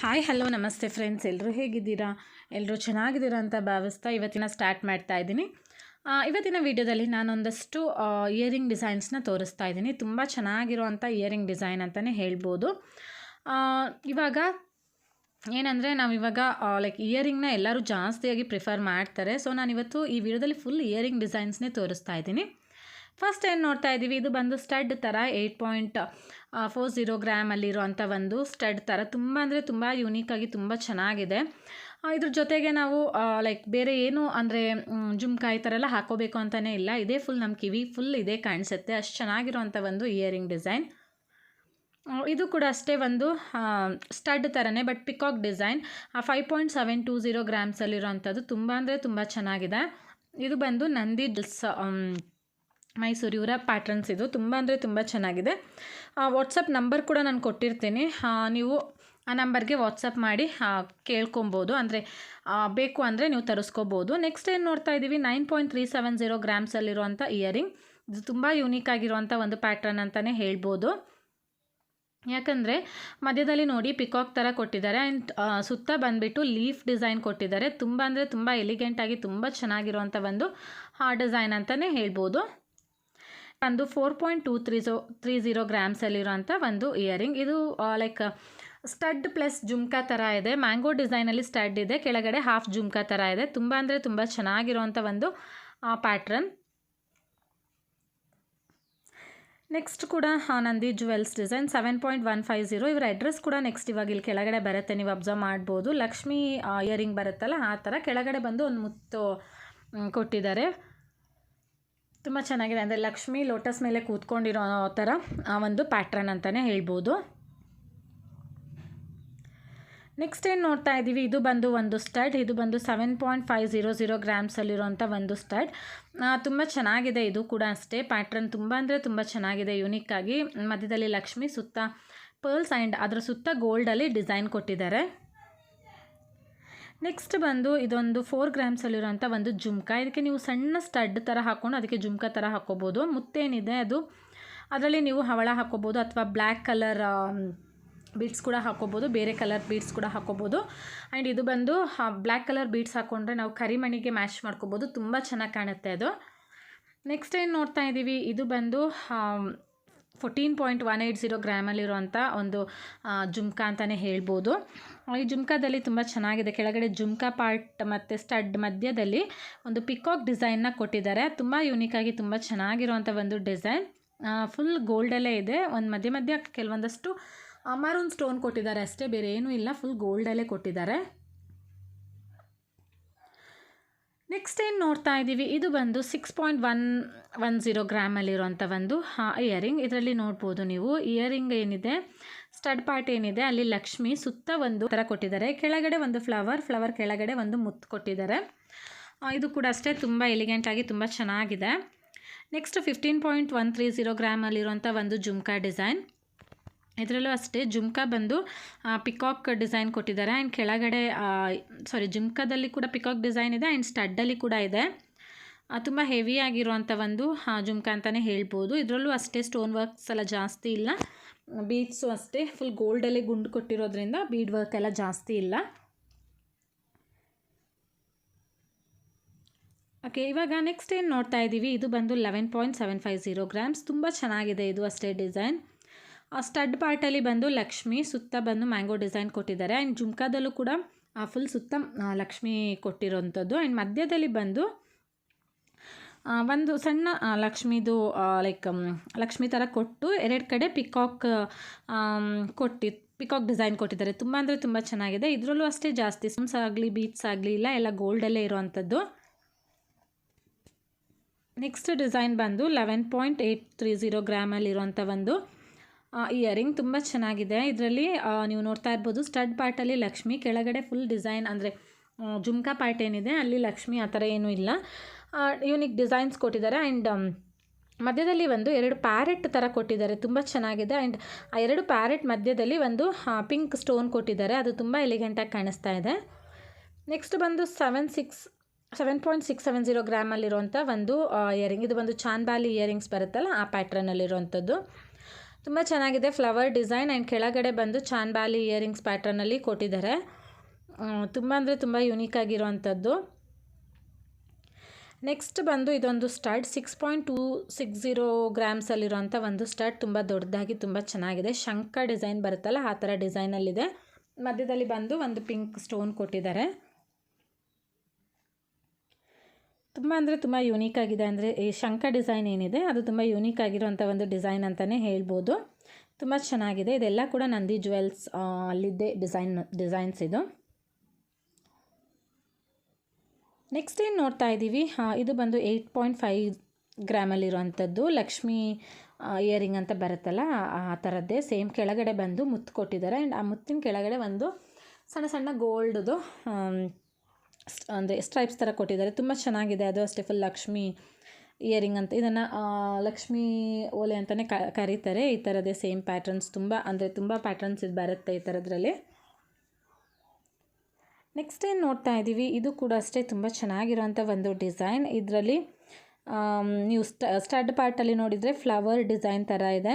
Hi, hello, ನಮಸ್ತೆ friends ಎಲ್ಲರೂ ಹೇಗಿದ್ದೀರಾ? ಎಲ್ಲರೂ ಚೆನ್ನಾಗಿದ್ದೀರಾ ಅಂತ ಭಾವಿಸ್ತಾ ಇವತ್ತಿನ ಸ್ಟಾರ್ಟ್ ಮಾಡ್ತಾ ಇದ್ದೀನಿ. ಇವತ್ತಿನ ವಿಡಿಯೋದಲ್ಲಿ ನಾನೊಂದಷ್ಟು ಇಯರಿಂಗ್ ಡಿಸೈನ್ಸ್ನ ತೋರಿಸ್ತಾ ಇದ್ದೀನಿ. ತುಂಬ ಚೆನ್ನಾಗಿರುವಂಥ ಇಯರಿಂಗ್ ಡಿಸೈನ್ ಅಂತಲೇ ಹೇಳ್ಬೋದು. ಇವಾಗ ಏನಂದರೆ ನಾವಿವಾಗ ಲೈಕ್ ಇಯರಿಂಗ್ನ ಎಲ್ಲರೂ ಜಾಸ್ತಿಯಾಗಿ ಪ್ರಿಫರ್ ಮಾಡ್ತಾರೆ. ಸೊ ನಾನಿವತ್ತು ಈ ವಿಡಿಯೋದಲ್ಲಿ ಫುಲ್ ಇಯರಿಂಗ್ ಡಿಸೈನ್ಸ್ನೇ ತೋರಿಸ್ತಾ ಇದ್ದೀನಿ. ಫಸ್ಟ್ ಏನು ನೋಡ್ತಾ ಇದ್ದೀವಿ ಇದು ಬಂದು ಸ್ಟಡ್ ಥರ ಏಯ್ಟ್ ಪಾಯಿಂಟ್ ಫೋರ್ ಝೀರೋ ಗ್ರಾಮಲ್ಲಿರುವಂಥ ಒಂದು ಸ್ಟಡ್ ಥರ ತುಂಬ ಅಂದರೆ ತುಂಬ ಯೂನಿಕಾಗಿ ತುಂಬ ಚೆನ್ನಾಗಿದೆ. ಆ, ಇದ್ರ ಜೊತೆಗೆ ನಾವು ಲೈಕ್ ಬೇರೆ ಏನು ಅಂದರೆ ಜುಮ್ಕಾ ಥರ ಎಲ್ಲ ಹಾಕೋಬೇಕು ಅಂತಲೇ ಇಲ್ಲ. ಇದೇ ಫುಲ್ ನಮ್ಮ ಕಿವಿ ಫುಲ್ ಇದೇ ಕಾಣಿಸುತ್ತೆ. ಅಷ್ಟು ಚೆನ್ನಾಗಿರುವಂಥ ಒಂದು ಇಯರಿಂಗ್ ಡಿಸೈನ್ ಇದು ಕೂಡ ಅಷ್ಟೇ ಒಂದು ಸ್ಟಡ್ ಥರನೇ but peacock design five point seven two zero ಗ್ರಾಮ್ಸಲ್ಲಿರೋವಂಥದ್ದು ತುಂಬ ಅಂದರೆ ತುಂಬ ಚೆನ್ನಾಗಿದೆ. ಇದು ಬಂದು ನಂದಿ ಡ್ರೆಸ್ ಮೈಸೂರು ಇವರ ಪ್ಯಾಟ್ರನ್ಸ್ ಇದು. ತುಂಬ ಅಂದರೆ ತುಂಬ ಚೆನ್ನಾಗಿದೆ. ವಾಟ್ಸಪ್ ನಂಬರ್ ಕೂಡ ನಾನು ಕೊಟ್ಟಿರ್ತೀನಿ. ನೀವು ಆ ನಂಬರ್ಗೆ ವಾಟ್ಸಪ್ ಮಾಡಿ ಕೇಳ್ಕೊಬೋದು. ಅಂದರೆ ಬೇಕು ಅಂದರೆ ನೀವು ತರಿಸ್ಕೋಬೋದು. ನೆಕ್ಸ್ಟ್ ಏನು ನೋಡ್ತಾ ಇದ್ದೀವಿ nine point three seven zero ಗ್ರಾಮ್ಸಲ್ಲಿರುವಂಥ earring ಇದು ತುಂಬ ಯೂನಿಕ್ ಆಗಿರುವಂಥ ಒಂದು ಪ್ಯಾಟ್ರನ್ ಅಂತಲೇ ಹೇಳ್ಬೋದು. ಯಾಕಂದರೆ, ಮಧ್ಯದಲ್ಲಿ ನೋಡಿ ಪಿಕಾಕ್ ಥರ ಕೊಟ್ಟಿದ್ದಾರೆ. ಆ್ಯಂಡ್ ಸುತ್ತ ಬಂದುಬಿಟ್ಟು ಲೀಫ್ ಡಿಸೈನ್ ಕೊಟ್ಟಿದ್ದಾರೆ. ತುಂಬ ಅಂದರೆ ತುಂಬ ಎಲಿಗೆಂಟಾಗಿ ತುಂಬ ಚೆನ್ನಾಗಿರುವಂಥ ಒಂದು ಹಾ ಡಿಸೈನ್ ಅಂತಲೇ ಹೇಳ್ಬೋದು. ಒಂದು ಫೋರ್ ಪಾಯಿಂಟ್ ಟೂ ತ್ರೀ ಝೋ ತ್ರೀ ಝೀರೋ ಗ್ರಾಮ್ಸಲ್ಲಿರೋಂಥ ಒಂದು ಇಯರಿಂಗ್ ಇದು ಲೈಕ್ ಸ್ಟಡ್ ಪ್ಲಸ್ ಜುಮ್ಕಾ ಥರ ಇದೆ. ಮ್ಯಾಂಗೋ ಡಿಸೈನಲ್ಲಿ ಸ್ಟಡ್ ಇದೆ. ಕೆಳಗಡೆ ಹಾಫ್ ಜುಮ್ಕಾ ಥರ ಇದೆ. ತುಂಬ ಅಂದರೆ ತುಂಬ ಚೆನ್ನಾಗಿರುವಂಥ ಒಂದು ಪ್ಯಾಟ್ರನ್ ನೆಕ್ಸ್ಟ್ ಕೂಡ Nandi jewels design seven point one five zero ಇವರ ಅಡ್ರೆಸ್ ಕೂಡ ನೆಕ್ಸ್ಟ್ ಇವಾಗ ಇಲ್ಲಿ ಕೆಳಗಡೆ ಬರುತ್ತೆ. ನೀವು ಅಬ್ಸರ್ವ್ ಮಾಡ್ಬೋದು. ಲಕ್ಷ್ಮಿ ಇಯರಿಂಗ್ ಬರುತ್ತಲ್ಲ, ಆ ಥರ ಕೆಳಗಡೆ ಬಂದು ಒಂದು ಮುತ್ತು ಕೊಟ್ಟಿದ್ದಾರೆ. ತುಂಬ ಚೆನ್ನಾಗಿದೆ. ಅಂದರೆ ಲಕ್ಷ್ಮಿ ಲೋಟಸ್ ಮೇಲೆ ಕೂತ್ಕೊಂಡಿರೋ ಥರ ಆ ಒಂದು ಪ್ಯಾಟ್ರನ್ ಅಂತಲೇ ಹೇಳ್ಬೋದು. ನೆಕ್ಸ್ಟ್ ಏನು ನೋಡ್ತಾ ಇದ್ದೀವಿ ಇದು ಬಂದು ಒಂದು ಸ್ಟಡ್ ಇದು ಬಂದು seven point five zero zero ಗ್ರಾಮ್ಸಲ್ಲಿರುವಂಥ ಒಂದು ಸ್ಟಡ್ ತುಂಬ ಚೆನ್ನಾಗಿದೆ ಇದು ಕೂಡ ಅಷ್ಟೇ. ಪ್ಯಾಟ್ರನ್ ತುಂಬ ಅಂದರೆ ತುಂಬ ಚೆನ್ನಾಗಿದೆ ಯುನಿಕ್ಕಾಗಿ ಮಧ್ಯದಲ್ಲಿ ಲಕ್ಷ್ಮಿ ಸುತ್ತ ಪರ್ಲ್ಸ್ ಆ್ಯಂಡ್ ಅದರ ಸುತ್ತ ಗೋಲ್ಡಲ್ಲಿ ಡಿಸೈನ್ ಕೊಟ್ಟಿದ್ದಾರೆ. ನೆಕ್ಸ್ಟ್ ಬಂದು ಇದೊಂದು ಫೋರ್ ಗ್ರಾಮ್ಸಲ್ಲಿರೋಂಥ ಒಂದು ಜುಮ್ಕಾ. ಇದಕ್ಕೆ ನೀವು ಸಣ್ಣ ಸ್ಟಡ್ ಥರ ಹಾಕ್ಕೊಂಡು ಅದಕ್ಕೆ ಜುಮ್ಕಾ ಥರ ಹಾಕ್ಕೋಬೋದು. ಮುತ್ತೇನಿದೆ ಅದು. ಅದರಲ್ಲಿ ನೀವು ಹವಳ ಹಾಕ್ಕೋಬೋದು ಅಥವಾ ಬ್ಲ್ಯಾಕ್ ಕಲರ್ ಬೀಡ್ಸ್ ಕೂಡ ಹಾಕ್ಕೋಬೋದು. ಬೇರೆ ಕಲರ್ ಬೀಡ್ಸ್ ಕೂಡ ಹಾಕ್ಕೋಬೋದು. ಆ್ಯಂಡ್ ಇದು ಬಂದು ಬ್ಲ್ಯಾಕ್ ಕಲರ್ ಬೀಡ್ಸ್ ಹಾಕ್ಕೊಂಡ್ರೆ ನಾವು ಕರಿಮಣಿಗೆ ಮ್ಯಾಚ್ ಮಾಡ್ಕೋಬೋದು. ತುಂಬ ಚೆನ್ನಾಗಿ ಕಾಣುತ್ತೆ ಅದು. ನೆಕ್ಸ್ಟ್ ಏನು ನೋಡ್ತಾ ಇದ್ದೀವಿ ಇದು ಬಂದು fourteen point one eight zero ಗ್ರಾಮಲ್ಲಿರುವಂಥ ಒಂದು ಜುಮ್ಕ ಜುಮ್ಕಾ ಅಂತಲೇ ಹೇಳ್ಬೋದು. ಈ ಜುಮ್ಕಾದಲ್ಲಿ ತುಂಬ ಚೆನ್ನಾಗಿದೆ. ಕೆಳಗಡೆ ಜುಮ್ಕಾ ಪಾರ್ಟ್ ಮತ್ತು ಸ್ಟಡ್ ಮಧ್ಯದಲ್ಲಿ ಒಂದು ಪಿಕಾಕ್ ಡಿಸೈನ್ನ ಕೊಟ್ಟಿದ್ದಾರೆ. ತುಂಬ ಯೂನಿಕಾಗಿ ತುಂಬ ಚೆನ್ನಾಗಿರುವಂಥ ಒಂದು ಡಿಸೈನ್. ಫುಲ್ ಗೋಲ್ಡಲ್ಲೇ ಇದೆ. ಒಂದು ಮಧ್ಯ ಮಧ್ಯ ಕೆಲವೊಂದಷ್ಟು ಅಮರೂನ್ ಸ್ಟೋನ್ ಕೊಟ್ಟಿದ್ದಾರೆ ಅಷ್ಟೇ. ಬೇರೆ ಏನೂ ಇಲ್ಲ ಫುಲ್ ಗೋಲ್ಡಲ್ಲೇ ಕೊಟ್ಟಿದ್ದಾರೆ. ನೆಕ್ಸ್ಟ್ ಏನು ನೋಡ್ತಾ ಇದ್ದೀವಿ ಇದು ಬಂದು six point one one zero ಗ್ರಾಮಲ್ಲಿರುವಂಥ ಒಂದು ಇಯರಿಂಗ್ ಇದರಲ್ಲಿ ನೋಡ್ಬೋದು ನೀವು. ಇಯರಿಂಗ್ ಏನಿದೆ? ಸ್ಟಡ್ ಪಾರ್ಟ್ ಏನಿದೆ? ಅಲ್ಲಿ ಲಕ್ಷ್ಮಿ ಸುತ್ತ ಒಂದು ಥರ ಕೊಟ್ಟಿದ್ದಾರೆ. ಕೆಳಗಡೆ ಒಂದು ಫ್ಲವರ್ ಫ್ಲವರ್ ಕೆಳಗಡೆ ಒಂದು ಮುತ್ತು ಕೊಟ್ಟಿದ್ದಾರೆ. ಇದು ಕೂಡ ಅಷ್ಟೇ ತುಂಬ ಎಲಿಗೆಂಟಾಗಿ ತುಂಬ ಚೆನ್ನಾಗಿದೆ. Next fifteen point one three zero ಗ್ರಾಮಲ್ಲಿರುವಂಥ ಒಂದು ಜುಮ್ಕಾ ಡಿಸೈನ್ ಇದರಲ್ಲೂ ಅಷ್ಟೇ ಜುಮ್ಕಾ ಬಂದು ಪಿಕಾಕ್ ಡಿಸೈನ್ ಕೊಟ್ಟಿದ್ದಾರೆ. ಆ್ಯಂಡ್ ಕೆಳಗಡೆ ಸಾರಿ ಜುಮ್ಕಾದಲ್ಲಿ ಕೂಡ ಪಿಕಾಕ್ ಡಿಸೈನ್ ಇದೆ ಆ್ಯಂಡ್ ಸ್ಟಡ್ಡಲ್ಲಿ ಕೂಡ ಇದೆ. ತುಂಬ ಹೆವಿ ಆಗಿರುವಂಥ ಒಂದು ಜುಮ್ಕಾ ಅಂತಲೇ ಹೇಳ್ಬೋದು. ಇದರಲ್ಲೂ ಅಷ್ಟೇ ಸ್ಟೋನ್ ವರ್ಕ್ಸ್ ಎಲ್ಲ ಜಾಸ್ತಿ ಇಲ್ಲ. ಬೀಡ್ಸು ಅಷ್ಟೇ ಫುಲ್ ಗೋಲ್ಡಲ್ಲಿ ಗುಂಡು ಕೊಟ್ಟಿರೋದ್ರಿಂದ ಬೀಡ್ ವರ್ಕ್ ಎಲ್ಲ ಜಾಸ್ತಿ ಇಲ್ಲ. ಓಕೆ ಇವಾಗ ನೆಕ್ಸ್ಟ್ ಏನು ನೋಡ್ತಾ ಇದ್ದೀವಿ ಇದು ಬಂದು eleven point seven five zero grams ತುಂಬ ಚೆನ್ನಾಗಿದೆ ಇದು ಅಷ್ಟೇ ಡಿಸೈನ್ ಆ ಸ್ಟಡ್ ಪಾರ್ಟಲ್ಲಿ ಬಂದು ಲಕ್ಷ್ಮಿ ಸುತ್ತ ಬಂದು ಮ್ಯಾಂಗೋ ಡಿಸೈನ್ ಕೊಟ್ಟಿದ್ದಾರೆ. ಆ್ಯಂಡ್ ಜುಮ್ಕಾದಲ್ಲೂ ಕೂಡ ಆ ಫುಲ್ ಸುತ್ತ ಲಕ್ಷ್ಮಿ ಕೊಟ್ಟಿರೋಂಥದ್ದು. ಆ್ಯಂಡ್ ಮಧ್ಯದಲ್ಲಿ ಬಂದು ಒಂದು ಸಣ್ಣ ಲಕ್ಷ್ಮಿದು ಲೈಕ್ ಲಕ್ಷ್ಮಿ ಥರ ಕೊಟ್ಟು ಎರಡು ಕಡೆ ಪಿಕಾಕ್ ಕೊಟ್ಟಿ, ಪಿಕಾಕ್ ಡಿಸೈನ್ ಕೊಟ್ಟಿದ್ದಾರೆ. ತುಂಬ ಅಂದರೆ ತುಂಬ ಚೆನ್ನಾಗಿದೆ. ಇದರಲ್ಲೂ ಅಷ್ಟೇ ಜಾಸ್ತಿ ಸ್ಟೋನ್ಸ್ ಆಗಲಿ, ಬೀಟ್ಸ್ ಆಗಲಿ ಇಲ್ಲ, ಎಲ್ಲ ಗೋಲ್ಡಲ್ಲೇ ಇರೋವಂಥದ್ದು ನೆಕ್ಸ್ಟ್ ಡಿಸೈನ್ ಬಂದು eleven point eight three zero ಒಂದು ಇಯರಿಂಗ್ ತುಂಬ ಚೆನ್ನಾಗಿದೆ. ಇದರಲ್ಲಿ ನೀವು ನೋಡ್ತಾ ಇರ್ಬೋದು ಸ್ಟಡ್ ಪಾರ್ಟಲ್ಲಿ ಲಕ್ಷ್ಮಿ, ಕೆಳಗಡೆ ಫುಲ್ ಡಿಸೈನ್ ಅಂದರೆ ಜುಮ್ಕಾ ಪಾರ್ಟ್ ಏನಿದೆ, ಅಲ್ಲಿ ಲಕ್ಷ್ಮಿ ಆ ಥರ ಏನೂ ಇಲ್ಲ. ಯೂನಿಕ್ ಡಿಸೈನ್ಸ್ ಕೊಟ್ಟಿದ್ದಾರೆ ಆ್ಯಂಡ್ ಮಧ್ಯದಲ್ಲಿ ಒಂದು ಎರಡು ಪ್ಯಾರೆಟ್ ಥರ ಕೊಟ್ಟಿದ್ದಾರೆ, ತುಂಬ ಚೆನ್ನಾಗಿದೆ. ಆ್ಯಂಡ್ ಆ ಎರಡು ಪ್ಯಾರೆಟ್ ಮಧ್ಯದಲ್ಲಿ ಒಂದು ಪಿಂಕ್ ಸ್ಟೋನ್ ಕೊಟ್ಟಿದ್ದಾರೆ. ಅದು ತುಂಬ ಎಲಿಗೆಂಟಾಗಿ ಕಾಣಿಸ್ತಾ ಇದೆ. ನೆಕ್ಸ್ಟ್ ಬಂದು seven six seven point six seven zero ಗ್ರಾಮಲ್ಲಿರುವಂಥ ಒಂದು ಇಯರಿಂಗ್ ಇದು ಒಂದು ಚಾನ್ಬಾಲಿ ಇಯರಿಂಗ್ಸ್ ಬರುತ್ತಲ್ಲ, ಆ ಪ್ಯಾಟ್ರನಲ್ಲಿರುವಂಥದ್ದು ತುಂಬ ಚೆನ್ನಾಗಿದೆ ಫ್ಲವರ್ ಡಿಸೈನ್ ಆ್ಯಂಡ್ ಕೆಳಗಡೆ ಬಂದು ಚಾನ್ಬಾಲಿ ಇಯರಿಂಗ್ಸ್ ಪ್ಯಾಟ್ರನಲ್ಲಿ ಕೊಟ್ಟಿದ್ದಾರೆ. ತುಂಬ ಅಂದರೆ ತುಂಬ ಯುನೀಕ್ ಆಗಿರೋವಂಥದ್ದು. ನೆಕ್ಸ್ಟ್ ಬಂದು ಇದೊಂದು stud six point two six zero ಗ್ರಾಮ್ಸಲ್ಲಿರುವಂಥ ಒಂದು ಸ್ಟಡ್ ತುಂಬ ದೊಡ್ಡದಾಗಿ ತುಂಬ ಚೆನ್ನಾಗಿದೆ. ಶಂಕ ಡಿಸೈನ್ ಬರುತ್ತಲ್ಲ, ಆ ಥರ ಡಿಸೈನಲ್ಲಿದೆ ಮಧ್ಯದಲ್ಲಿ ಬಂದು ಒಂದು ಪಿಂಕ್ ಸ್ಟೋನ್ ಕೊಟ್ಟಿದ್ದಾರೆ. ತುಂಬ ಅಂದರೆ ತುಂಬ ಯೂನೀಕ್ ಆಗಿದೆ ಅಂದರೆ ಈ ಶಂಕ ಡಿಸೈನ್ ಏನಿದೆ, ಅದು ತುಂಬ ಯೂನೀಕ್ ಆಗಿರುವಂಥ ಒಂದು ಡಿಸೈನ್ ಅಂತಲೇ ಹೇಳ್ಬೋದು. ತುಂಬ ಚೆನ್ನಾಗಿದೆ. ಇದೆಲ್ಲ ಕೂಡ ನಂದಿ ಜುವೆಲ್ಸ್ ಅಲ್ಲಿದ್ದೇ ಡಿಸೈನ್ ಡಿಸೈನ್ಸ್ ಇದು. ನೆಕ್ಸ್ಟ್ ಏನು ನೋಡ್ತಾ ಇದ್ದೀವಿ ಇದು ಬಂದು ಏಯ್ಟ್ ಪಾಯಿಂಟ್ ಫೈವ್ ಗ್ರಾಮಲ್ಲಿರುವಂಥದ್ದು ಲಕ್ಷ್ಮಿ ಇಯರಿಂಗ್ ಅಂತ ಬರುತ್ತಲ್ಲ, ಆ ಥರದ್ದೇ ಸೇಮ್ ಕೆಳಗಡೆ ಬಂದು ಮುತ್ತು ಕೊಟ್ಟಿದ್ದಾರೆ. ಆ್ಯಂಡ್ ಆ ಮುತ್ತಿನ ಕೆಳಗಡೆ ಒಂದು ಸಣ್ಣ ಸಣ್ಣ ಗೋಲ್ಡ್ದು ಅಂದರೆ ಸ್ಟ್ರೈಪ್ಸ್ ಥರ ಕೊಟ್ಟಿದ್ದಾರೆ. ತುಂಬ ಚೆನ್ನಾಗಿದೆ. ಅದು ಅಷ್ಟೇ ಫುಲ್ ಲಕ್ಷ್ಮಿ ಇಯರಿಂಗ್ ಅಂತ. ಇದನ್ನು ಲಕ್ಷ್ಮಿ ಓಲೆ ಅಂತಲೇ ಕರೀತಾರೆ. ಈ ಥರದೇ ಸೇಮ್ ಪ್ಯಾಟರ್ನ್ಸ್ ತುಂಬ, ಅಂದರೆ ತುಂಬ ಪ್ಯಾಟರ್ನ್ಸ್ ಇದು ಬರುತ್ತೆ ಈ ಥರದ್ರಲ್ಲಿ ನೆಕ್ಸ್ಟ್ ಏನು ನೋಡ್ತಾ ಇದ್ದೀವಿ ಇದು ಕೂಡ ಅಷ್ಟೇ ತುಂಬ ಚೆನ್ನಾಗಿರೋಂಥ ಒಂದು ಡಿಸೈನ್ ಇದರಲ್ಲಿ ನೀವು ಸ್ಟಡ್ ಪಾರ್ಟಲ್ಲಿ ನೋಡಿದರೆ ಫ್ಲವರ್ ಡಿಸೈನ್ ಥರ ಇದೆ.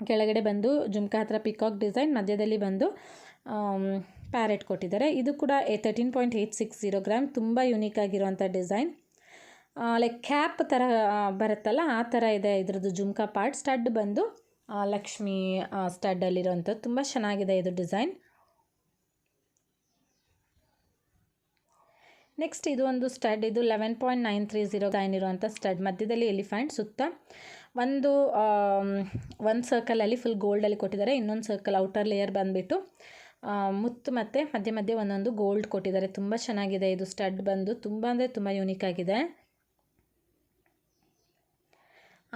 ಕೆಳಗಡೆ ಬಂದು ಜುಮ್ಕಾ ಹತ್ರ ಪಿಕಾಕ್ ಡಿಸೈನ್ ಮಧ್ಯದಲ್ಲಿ ಬಂದು ಪ್ಯಾರೆಟ್ ಕೊಟ್ಟಿದ್ದಾರೆ. ಇದು ಕೂಡ thirteen point eight six zero gram. ತುಂಬ ಯುನೀಕ್ ಆಗಿರುವಂಥ ಡಿಸೈನ್. ಲೈಕ್ ಕ್ಯಾಪ್ ಥರ ಬರುತ್ತಲ್ಲ, ಆ ಥರ ಇದೆ ಇದ್ರದ್ದು ಜುಮ್ಕಾ ಪಾರ್ಟ್. ಸ್ಟಡ್ ಬಂದು ಲಕ್ಷ್ಮಿ ಸ್ಟಡ್ಡಲ್ಲಿರುವಂಥದ್ದು ತುಂಬ ಚೆನ್ನಾಗಿದೆ ಇದು ಡಿಸೈನ್. ನೆಕ್ಸ್ಟ್ ಇದು ಒಂದು ಸ್ಟಡ್. ಇದು eleven point nine three zero dine ಇರುವಂಥ ಸ್ಟಡ್. ಮಧ್ಯದಲ್ಲಿ ಎಲಿಫೆಂಟ್ ಸುತ್ತ. ಒಂದು ಒಂದು ಸರ್ಕಲಲ್ಲಿ ಫುಲ್ ಗೋಲ್ಡಲ್ಲಿ ಕೊಟ್ಟಿದ್ದಾರೆ. ಇನ್ನೊಂದು ಸರ್ಕಲ್ ಔಟರ್ ಲೇಯರ್ ಬಂದುಬಿಟ್ಟು ಮುತ್ತು ಮತ್ತು ಮಧ್ಯೆ ಮಧ್ಯೆ ಒಂದೊಂದು ಗೋಲ್ಡ್ ಕೊಟ್ಟಿದ್ದಾರೆ. ತುಂಬ ಚೆನ್ನಾಗಿದೆ. ಇದು ಸ್ಟಡ್ ಬಂದು ತುಂಬ ಅಂದರೆ ತುಂಬ ಯೂನಿಕ್ ಆಗಿದೆ.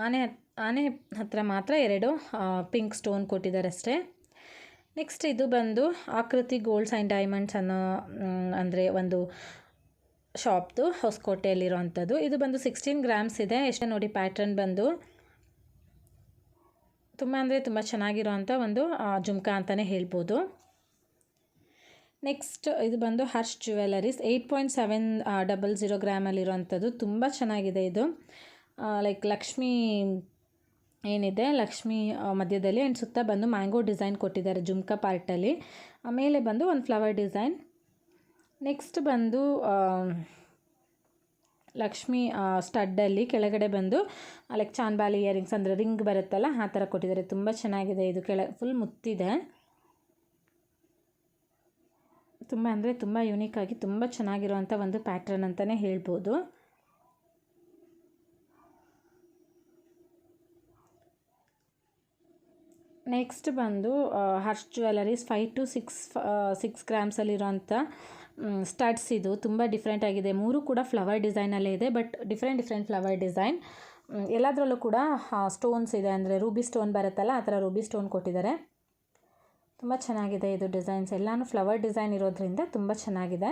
ಆನೆ ಆನೆ ಹತ್ರ ಮಾತ್ರ ಎರಡು ಪಿಂಕ್ ಸ್ಟೋನ್ ಕೊಟ್ಟಿದ್ದಾರೆ ಅಷ್ಟೇ. ನೆಕ್ಸ್ಟ್ ಇದು ಬಂದು ಆಕೃತಿ ಗೋಲ್ಡ್ಸ್ ಆ್ಯಂಡ್ ಡೈಮಂಡ್ಸ್ ಅನ್ನೋ ಅಂದರೆ ಒಂದು ಶಾಪ್ದು ಹೊಸಕೋಟೆಯಲ್ಲಿರೋವಂಥದ್ದು. ಇದು ಬಂದು ಸಿಕ್ಸ್ಟೀನ್ ಗ್ರಾಮ್ಸ್ ಇದೆ. ಎಷ್ಟೇ ನೋಡಿ ಪ್ಯಾಟ್ರನ್ ಬಂದು. ತುಂಬ ಅಂದರೆ ತುಂಬ ಚೆನ್ನಾಗಿರೋವಂಥ ಒಂದು ಜುಮ್ಕಾ ಅಂತಲೇ ಹೇಳ್ಬೋದು. ನೆಕ್ಸ್ಟ್ ಇದು ಬಂದು Harsh jewelleries. Eight point seven double zero ಗ್ರಾಮಲ್ಲಿರೋವಂಥದ್ದು ತುಂಬ ಚೆನ್ನಾಗಿದೆ ಇದು. ಲೈಕ್ ಲಕ್ಷ್ಮಿ ಏನಿದೆ, ಲಕ್ಷ್ಮಿ ಮಧ್ಯದಲ್ಲಿ ಆ್ಯಂಡ್ ಸುತ್ತ ಬಂದು ಮ್ಯಾಂಗೋ ಡಿಸೈನ್ ಕೊಟ್ಟಿದ್ದಾರೆ ಜುಮ್ಕಾ ಪಾರ್ಟಲ್ಲಿ. ಆಮೇಲೆ ಬಂದು ಒಂದು ಫ್ಲವರ್ ಡಿಸೈನ್. ನೆಕ್ಸ್ಟ್ ಬಂದು ಲಕ್ಷ್ಮಿ ಸ್ಟಡ್ಡಲ್ಲಿ ಕೆಳಗಡೆ ಬಂದು ಲೈಕ್ ಚಾನ್ಬಾಲಿ ಇಯರಿಂಗ್ಸ್ ಅಂದರೆ ರಿಂಗ್ ಬರುತ್ತಲ್ಲ, ಆ ಥರ ಕೊಟ್ಟಿದ್ದಾರೆ. ತುಂಬ ಚೆನ್ನಾಗಿದೆ ಇದು. ಕೆಳ, ಫುಲ್ ಮುತ್ತಿದೆ. ತುಂಬ ಅಂದರೆ ತುಂಬ ಯುನೀಕ್ ಆಗಿ ತುಂಬ ಚೆನ್ನಾಗಿರುವಂಥ ಒಂದು ಪ್ಯಾಟ್ರನ್ ಅಂತಲೇ ಹೇಳ್ಬೋದು. ನೆಕ್ಸ್ಟ್ ಬಂದು Harsh jewelleries five two six six ಗ್ರಾಮ್ಸಲ್ಲಿರುವಂಥ studs ಇದು ತುಂಬ ಡಿಫ್ರೆಂಟ್ ಆಗಿದೆ. ಮೂರು ಕೂಡ ಫ್ಲವರ್ ಡಿಸೈನಲ್ಲೇ ಇದೆ but different different flower design ಎಲ್ಲದರಲ್ಲೂ ಕೂಡ ಸ್ಟೋನ್ಸ್ ಇದೆ, ಅಂದರೆ ರೂಬಿ ಸ್ಟೋನ್ ಬರುತ್ತಲ್ಲ, ಆ ಥರ ರೂಬಿ ಸ್ಟೋನ್ ಕೊಟ್ಟಿದ್ದಾರೆ. ತುಂಬ ಚೆನ್ನಾಗಿದೆ ಇದು ಡಿಸೈನ್ಸ್. ಎಲ್ಲಾನು ಫ್ಲವರ್ ಡಿಸೈನ್ ಇರೋದ್ರಿಂದ ತುಂಬ ಚೆನ್ನಾಗಿದೆ.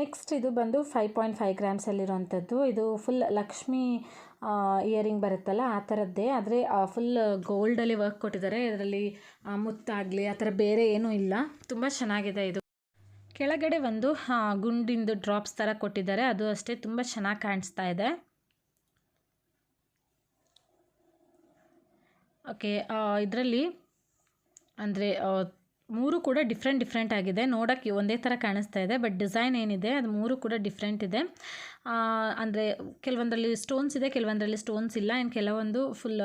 ನೆಕ್ಸ್ಟ್ ಇದು ಬಂದು ಫೈವ್ ಪಾಯಿಂಟ್ ಫೈವ್ ಗ್ರಾಮ್ಸಲ್ಲಿರುವಂಥದ್ದು ಇದು ಫುಲ್ ಲಕ್ಷ್ಮಿ ಇಯರಿಂಗ್ ಬರುತ್ತಲ್ಲ, ಆ ಥರದ್ದೇ ಆದರೆ ಫುಲ್ ಗೋಲ್ಡಲ್ಲಿ ವರ್ಕ್ ಕೊಟ್ಟಿದ್ದಾರೆ. ಇದರಲ್ಲಿ ಮುತ್ತಾಗಲಿ, ಆ ಥರ ಬೇರೆ ಏನೂ ಇಲ್ಲ. ತುಂಬ ಚೆನ್ನಾಗಿದೆ ಇದು. ಕೆಳಗಡೆ ಒಂದು ಗುಂಡಿಂದು ಡ್ರಾಪ್ಸ್ ಥರ ಕೊಟ್ಟಿದ್ದಾರೆ. ಅದು ಅಷ್ಟೇ ತುಂಬ ಚೆನ್ನಾಗಿ ಕಾಣಿಸ್ತಾ ಇದೆ. ಓಕೆ ಇದರಲ್ಲಿ ಅಂದರೆ ಮೂರು ಕೂಡ ಡಿಫ್ರೆಂಟ್ ಡಿಫ್ರೆಂಟ್ ಆಗಿದೆ. ನೋಡೋಕ್ಕೆ ಒಂದೇ ಥರ ಕಾಣಿಸ್ತಾ ಇದೆ ಬಟ್ ಡಿಸೈನ್ ಏನಿದೆ, ಅದು ಮೂರು ಕೂಡ ಡಿಫ್ರೆಂಟ್ ಇದೆ. ಅಂದರೆ, ಕೆಲವೊಂದರಲ್ಲಿ ಸ್ಟೋನ್ಸ್ ಇದೆ, ಕೆಲವೊಂದರಲ್ಲಿ ಸ್ಟೋನ್ಸ್ ಇಲ್ಲ. ಇನ್ನು ಕೆಲವೊಂದು ಫುಲ್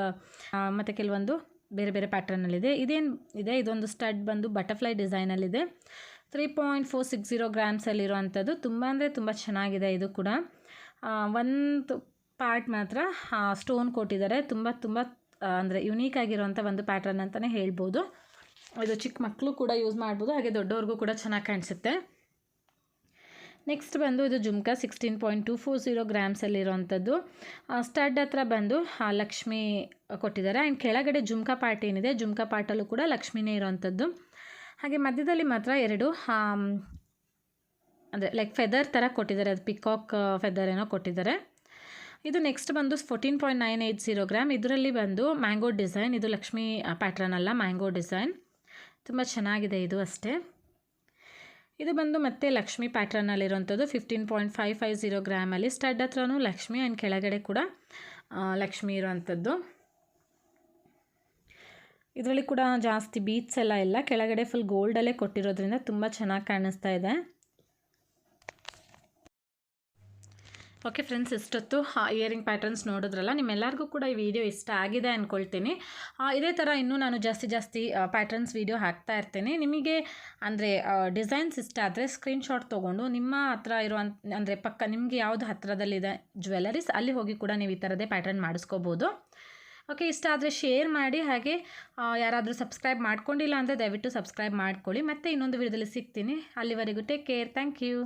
ಮತ್ತು ಕೆಲವೊಂದು ಬೇರೆ ಬೇರೆ ಪ್ಯಾಟ್ರನಲ್ಲಿದೆ ಇದೇನು ಇದೆ, ಇದೊಂದು ಸ್ಟಡ್ ಬಂದು butterfly ಡಿಸೈನಲ್ಲಿದೆ three point four six zero ಗ್ರಾಮ್ಸಲ್ಲಿರುವಂಥದ್ದು ತುಂಬ ಅಂದರೆ ತುಂಬ ಚೆನ್ನಾಗಿದೆ ಇದು ಕೂಡ. ಒಂದು ಪಾರ್ಟ್ ಮಾತ್ರ ಸ್ಟೋನ್ ಕೊಟ್ಟಿದ್ದಾರೆ. ತುಂಬ ತುಂಬ ಅಂದರೆ ಯುನೀಕ್ ಆಗಿರುವಂಥ ಒಂದು ಪ್ಯಾಟ್ರನ್ ಅಂತಲೇ ಹೇಳ್ಬೋದು. ಇದು ಚಿಕ್ಕ ಮಕ್ಕಳು ಕೂಡ ಯೂಸ್ ಮಾಡ್ಬೋದು, ಹಾಗೆ ದೊಡ್ಡವ್ರಿಗೂ ಕೂಡ ಚೆನ್ನಾಗಿ ಕಾಣಿಸುತ್ತೆ. ನೆಕ್ಸ್ಟ್ ಬಂದು ಇದು jhumka sixteen point two four zero ಗ್ರಾಮ್ಸಲ್ಲಿರೋವಂಥದ್ದು stud ಹತ್ರ ಬಂದು ಲಕ್ಷ್ಮಿ ಕೊಟ್ಟಿದ್ದಾರೆ. ಆ್ಯಂಡ್ ಕೆಳಗಡೆ ಜುಮ್ಕಾ ಪಾರ್ಟ್ ಏನಿದೆ, ಜುಮ್ಕಾ ಪಾರ್ಟಲ್ಲೂ ಕೂಡ ಲಕ್ಷ್ಮಿನೇ ಇರೋವಂಥದ್ದು ಹಾಗೆ ಮಧ್ಯದಲ್ಲಿ ಮಾತ್ರ ಎರಡು ಅಂದರೆ ಲೈಕ್ ಫೆದರ್ ಥರ ಕೊಟ್ಟಿದ್ದಾರೆ. ಅದು ಪಿಕಾಕ್ ಫೆದರ್ ಏನೋ ಕೊಟ್ಟಿದ್ದಾರೆ. ಇದು ನೆಕ್ಸ್ಟ್ ಬಂದು fourteen point nine eight zero gram ಇದರಲ್ಲಿ ಬಂದು ಮ್ಯಾಂಗೋ ಡಿಸೈನ್ ಇದು ಲಕ್ಷ್ಮಿ ಪ್ಯಾಟ್ರನ್ ಅಲ್ಲ ಮ್ಯಾಂಗೋ ಡಿಸೈನ್ ತುಂಬ ಚೆನ್ನಾಗಿದೆ ಇದು ಅಷ್ಟೇ. ಇದು ಬಂದು ಮತ್ತೆ Lakshmi ಪ್ಯಾಟ್ರನ್ನಲ್ಲಿರುವಂಥದ್ದು fifteen point five five zero ಗ್ರಾಮಲ್ಲಿ stud ಹತ್ರನೂ ಲಕ್ಷ್ಮಿ ಆ್ಯಂಡ್ ಕೆಳಗಡೆ ಕೂಡ ಲಕ್ಷ್ಮಿ ಇರುವಂಥದ್ದು. ಇದರಲ್ಲಿ ಕೂಡ ಜಾಸ್ತಿ ಬೀಟ್ಸ್ ಎಲ್ಲ ಇಲ್ಲ. ಕೆಳಗಡೆ ಫುಲ್ ಗೋಲ್ಡಲ್ಲೇ ಕೊಟ್ಟಿರೋದ್ರಿಂದ ತುಂಬ ಚೆನ್ನಾಗಿ ಕಾಣಿಸ್ತಾ ಇದೆ. ಓಕೆ ಫ್ರೆಂಡ್ಸ್ ಇಷ್ಟೊತ್ತು ಇಯರಿಂಗ್ ಪ್ಯಾಟರ್ನ್ಸ್ ನೋಡಿದ್ರಲ್ಲ, ನಿಮ್ಮೆಲ್ಲರಿಗೂ ಕೂಡ ಈ ವಿಡಿಯೋ ಇಷ್ಟ ಆಗಿದೆ ಅಂದ್ಕೊಳ್ತೀನಿ ಇದೇ ಥರ ಇನ್ನೂ ನಾನು ಜಾಸ್ತಿ ಜಾಸ್ತಿ ಪ್ಯಾಟರ್ನ್ಸ್ ವಿಡಿಯೋ ಹಾಕ್ತಾ ಇರ್ತೀನಿ. ನಿಮಗೆ, ಅಂದರೆ ಡಿಸೈನ್ಸ್ ಇಷ್ಟ ಆದರೆ ಸ್ಕ್ರೀನ್ಶಾಟ್ ತೊಗೊಂಡು, ನಿಮ್ಮ ಹತ್ರ ಇರೋ ಅಂದರೆ, ಪಕ್ಕ ನಿಮಗೆ ಯಾವುದು ಹತ್ತಿರದಲ್ಲಿದೆ ಜ್ಯುವೆಲರೀಸ್ ಅಲ್ಲಿ ಹೋಗಿ ಕೂಡ ನೀವು ಈ ಥರದೇ ಪ್ಯಾಟರ್ನ್ ಮಾಡಿಸ್ಕೋಬೋದು. ಓಕೆ ಇಷ್ಟ ಆದರೆ ಶೇರ್ ಮಾಡಿ, ಹಾಗೆ ಯಾರಾದರೂ ಸಬ್ಸ್ಕ್ರೈಬ್ ಮಾಡ್ಕೊಂಡಿಲ್ಲ ಅಂದರೆ ದಯವಿಟ್ಟು ಸಬ್ಸ್ಕ್ರೈಬ್ ಮಾಡ್ಕೊಳ್ಳಿ. ಮತ್ತೆ ಇನ್ನೊಂದು ವಿಡಿಯೋದಲ್ಲಿ ಸಿಗ್ತೀನಿ. ಅಲ್ಲಿವರೆಗೂ ಟೇಕ್ ಕೇರ್ ಥ್ಯಾಂಕ್ ಯು